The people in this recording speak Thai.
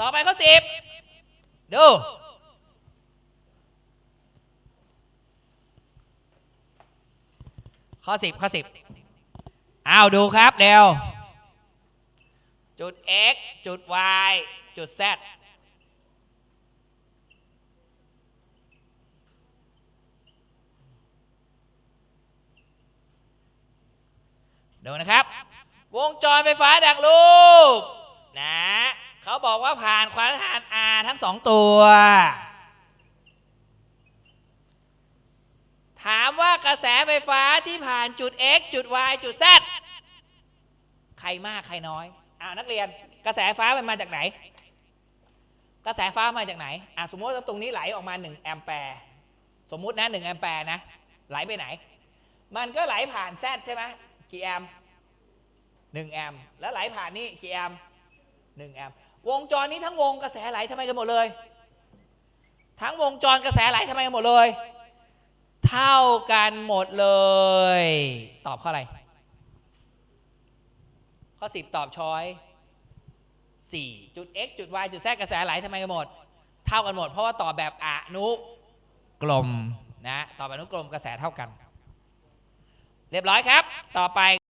ต่อไปข้อสิบดูข้อสิบข้อสิบอ้าวดูครับเร็วจุด x จุด y จุด z ดูนะครับ วงจรไฟฟ้าดังรูป บอกว่าผ่านความต้านทานทั้งสองตัว ถามว่ากระแสไฟฟ้าที่ผ่านจุด x จุด y จุด z ใครมากใครน้อยอ้าวนักเรียน กระแสฟ้ามันมาจากไหน กระแสฟ้ามาจากไหนอะสมมติว่าตรงนี้ไหลออกมา 1 แอมแปร์สมมุตินะ1แอมแปร์นะ ไหลไปไหน มันก็ไหลผ่าน z ใช่ไหมกี่แอม1แอมแล้วไหลผ่านนี่กี่แอม1แอม วงจรนี้ทั้งวงกระแสไหลทำไมกันหมดเลย ทั้งวงจรกระแสไหลทำไมกันหมดเลย เท่ากันหมดเลย ตอบข้ออะไร ข้อ10ตอบช้อย4จุด x จุด y จุด z กระแสไหลทำไมกันหมด เท่ากันหมด เพราะว่าตอบแบบอนุกลมนะตอบแบบอนุกลมกระแสเท่ากัน เรียบร้อยครับ ต่อไป